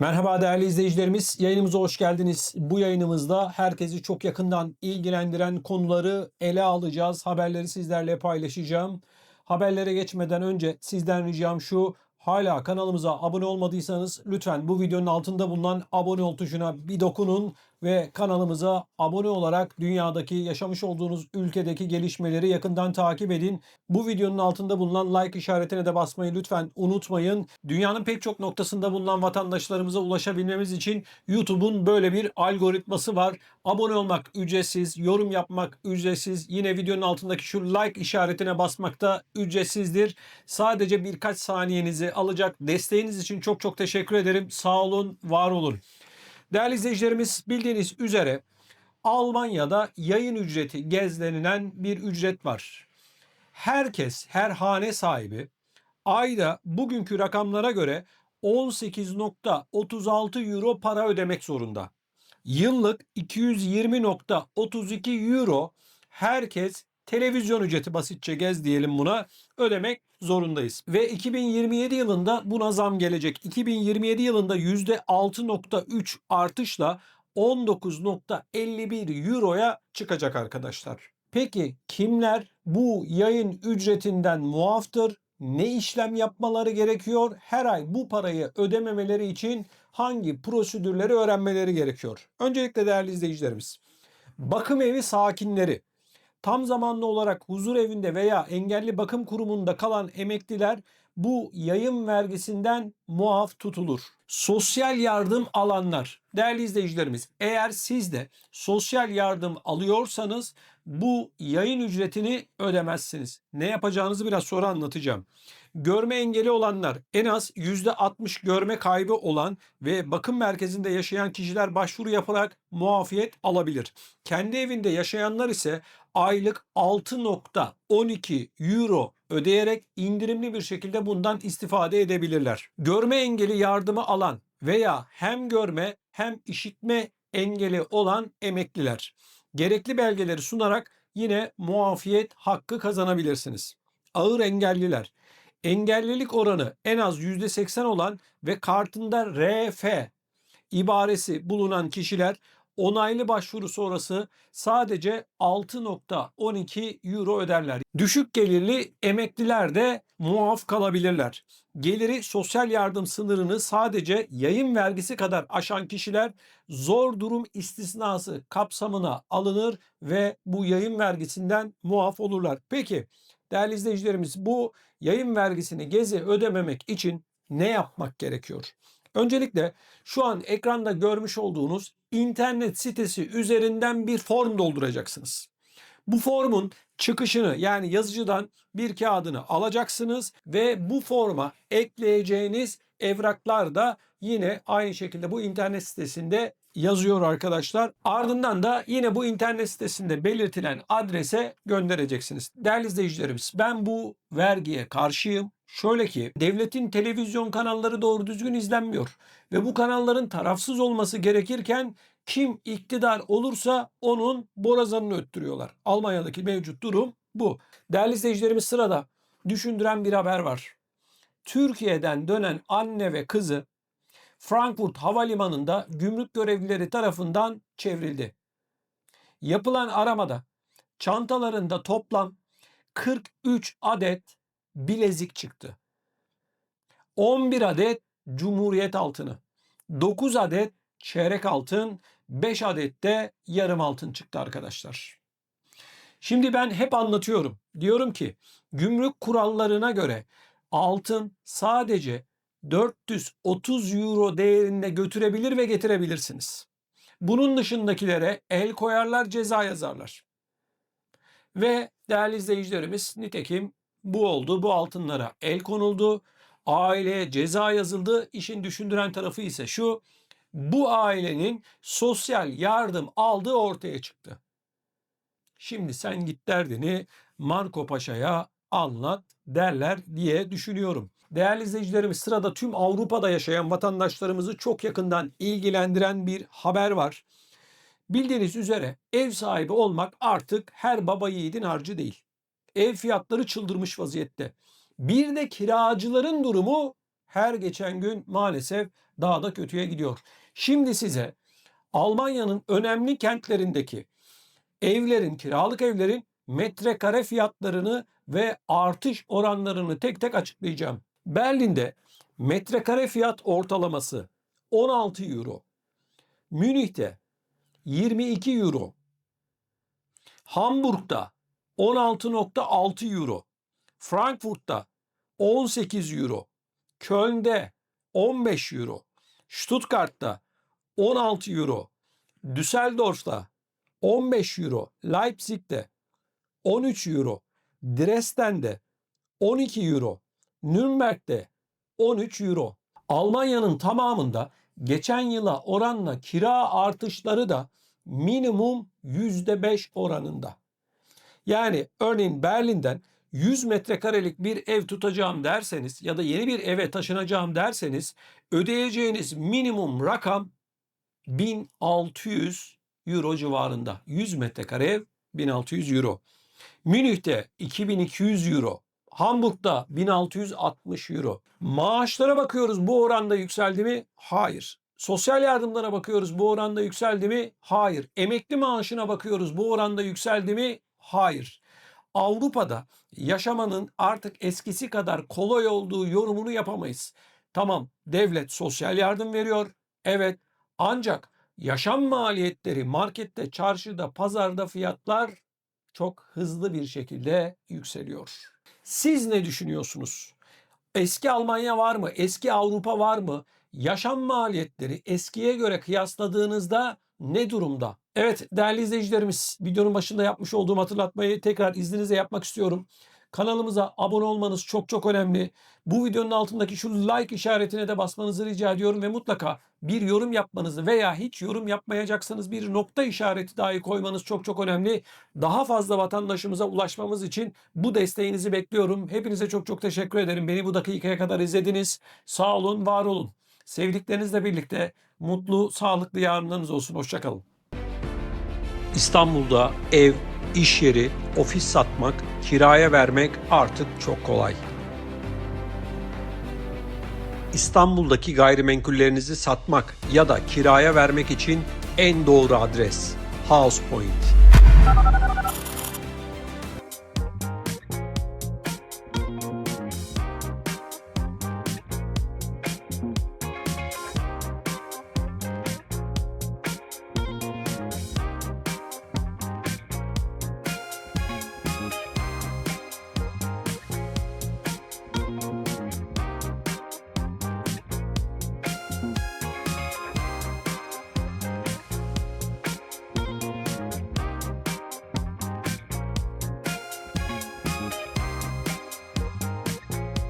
Merhaba değerli izleyicilerimiz. Yayınımıza hoş geldiniz. Bu yayınımızda herkesi çok yakından ilgilendiren konuları ele alacağız. Haberleri sizlerle paylaşacağım. Haberlere geçmeden önce sizden ricam şu. Hala kanalımıza abone olmadıysanız lütfen bu videonun altında bulunan abone ol tuşuna bir dokunun ve kanalımıza abone olarak dünyadaki yaşamış olduğunuz ülkedeki gelişmeleri yakından takip edin. Bu videonun altında bulunan like işaretine de basmayı lütfen unutmayın. Dünyanın pek çok noktasında bulunan vatandaşlarımıza ulaşabilmemiz için YouTube'un böyle bir algoritması var. Abone olmak ücretsiz, yorum yapmak ücretsiz. Yine videonun altındaki şu like işaretine basmak da ücretsizdir. Sadece birkaç saniyenizi alacak. Desteğiniz için çok çok teşekkür ederim. Sağ olun, var olun. Değerli izleyicilerimiz bildiğiniz üzere Almanya'da yayın ücreti gez denilen bir ücret var. Herkes, her hane sahibi ayda bugünkü rakamlara göre 18.36 euro para ödemek zorunda. Yıllık 220.32 euro herkes televizyon ücreti basitçe gez diyelim buna ödemek zorundayız. Ve 2027 yılında buna zam gelecek. 2027 yılında %6.3 artışla 19.51 euroya çıkacak arkadaşlar. Peki kimler bu yayın ücretinden muaftır? Ne işlem yapmaları gerekiyor? Her ay bu parayı ödememeleri için hangi prosedürleri öğrenmeleri gerekiyor? Öncelikle değerli izleyicilerimiz, bakım evi sakinleri tam zamanlı olarak huzur evinde veya engelli bakım kurumunda kalan emekliler bu yayın vergisinden muaf tutulur. Sosyal yardım alanlar, değerli izleyicilerimiz, eğer siz de sosyal yardım alıyorsanız bu yayın ücretini ödemezsiniz. Ne yapacağınızı biraz sonra anlatacağım. Görme engeli olanlar en az %60 görme kaybı olan ve bakım merkezinde yaşayan kişiler başvuru yaparak muafiyet alabilir. Kendi evinde yaşayanlar ise aylık 6.12 euro ödeyerek indirimli bir şekilde bundan istifade edebilirler. Görme engeli yardımı alan veya hem görme hem işitme engeli olan emekliler gerekli belgeleri sunarak yine muafiyet hakkı kazanabilirsiniz. Ağır engelliler engellilik oranı en az %80 olan ve kartında RF ibaresi bulunan kişiler onaylı başvuru sonrası sadece 6.12 euro öderler. Düşük gelirli emekliler de muaf kalabilirler. Geliri sosyal yardım sınırını sadece yayın vergisi kadar aşan kişiler zor durum istisnası kapsamına alınır ve bu yayın vergisinden muaf olurlar. Peki değerli izleyicilerimiz bu yayın vergisini gezi ödememek için ne yapmak gerekiyor? Öncelikle şu an ekranda görmüş olduğunuz internet sitesi üzerinden bir form dolduracaksınız. Bu formun çıkışını yani yazıcıdan bir kağıdını alacaksınız ve bu forma ekleyeceğiniz evraklar da yine aynı şekilde bu internet sitesinde yazıyor arkadaşlar. Ardından da yine bu internet sitesinde belirtilen adrese göndereceksiniz. Değerli izleyicilerimiz ben bu vergiye karşıyım. Şöyle ki devletin televizyon kanalları doğru düzgün izlenmiyor ve bu kanalların tarafsız olması gerekirken kim iktidar olursa onun borazanını öttürüyorlar. Almanya'daki mevcut durum bu. Değerli izleyicilerimiz sırada düşündüren bir haber var. Türkiye'den dönen anne ve kızı Frankfurt Havalimanı'nda gümrük görevlileri tarafından çevrildi. Yapılan aramada çantalarında toplam 43 adet bilezik çıktı. 11 adet Cumhuriyet altını, 9 adet çeyrek altın, 5 adet de yarım altın çıktı arkadaşlar. Şimdi ben hep anlatıyorum. Diyorum ki gümrük kurallarına göre altın sadece 430 euro değerinde götürebilir ve getirebilirsiniz. Bunun dışındakilere el koyarlar, ceza yazarlar. Ve değerli izleyicilerimiz nitekim bu oldu. Bu altınlara el konuldu. Aileye ceza yazıldı. İşin düşündüren tarafı ise şu. Bu ailenin sosyal yardım aldığı ortaya çıktı. Şimdi sen git derdini Marco Paşa'ya anlat derler diye düşünüyorum. Değerli izleyicilerimiz sırada tüm Avrupa'da yaşayan vatandaşlarımızı çok yakından ilgilendiren bir haber var. Bildiğiniz üzere ev sahibi olmak artık her baba yiğidin harcı değil. Ev fiyatları çıldırmış vaziyette. Bir de kiracıların durumu her geçen gün maalesef daha da kötüye gidiyor. Şimdi size Almanya'nın önemli kentlerindeki evlerin, kiralık evlerin metrekare fiyatlarını ve artış oranlarını tek tek açıklayacağım. Berlin'de metrekare fiyat ortalaması 16 euro. Münih'te 22 euro. Hamburg'da 16.6 euro. Frankfurt'ta 18 euro. Köln'de 15 euro. Stuttgart'ta 16 euro. Düsseldorf'ta 15 euro. Leipzig'te 13 euro. Dresden'de 12 euro. Nürnberg'de 13 euro. Almanya'nın tamamında geçen yıla oranla kira artışları da minimum %5 oranında. Yani örneğin Berlin'den 100 metrekarelik bir ev tutacağım derseniz ya da yeni bir eve taşınacağım derseniz ödeyeceğiniz minimum rakam 1600 euro civarında. 100 metrekare ev 1600 euro. Münih'te 2200 euro. Hamburg'da 1660 euro. Maaşlara bakıyoruz bu oranda yükseldi mi? Hayır. Sosyal yardımlara bakıyoruz bu oranda yükseldi mi? Hayır. Emekli maaşına bakıyoruz bu oranda yükseldi mi? Hayır. Avrupa'da yaşamanın artık eskisi kadar kolay olduğu yorumunu yapamayız. Tamam devlet sosyal yardım veriyor. Evet ancak yaşam maliyetleri markette, çarşıda, pazarda fiyatlar çok hızlı bir şekilde yükseliyor. Siz ne düşünüyorsunuz? Eski Almanya var mı? Eski Avrupa var mı? Yaşam maliyetleri eskiye göre kıyasladığınızda ne durumda? Evet değerli izleyicilerimiz videonun başında yapmış olduğum hatırlatmayı tekrar izninizle yapmak istiyorum. Kanalımıza abone olmanız çok çok önemli. Bu videonun altındaki şu like işaretine de basmanızı rica ediyorum ve mutlaka bir yorum yapmanızı veya hiç yorum yapmayacaksanız bir nokta işareti dahi koymanız çok çok önemli. Daha fazla vatandaşımıza ulaşmamız için bu desteğinizi bekliyorum. Hepinize çok çok teşekkür ederim. Beni bu dakikaya kadar izlediniz. Sağ olun, var olun. Sevdiklerinizle birlikte mutlu, sağlıklı yarınlarınız olsun. Hoşçakalın. İstanbul'da ev, iş yeri, ofis satmak, kiraya vermek artık çok kolay. İstanbul'daki gayrimenkullerinizi satmak ya da kiraya vermek için en doğru adres House Point.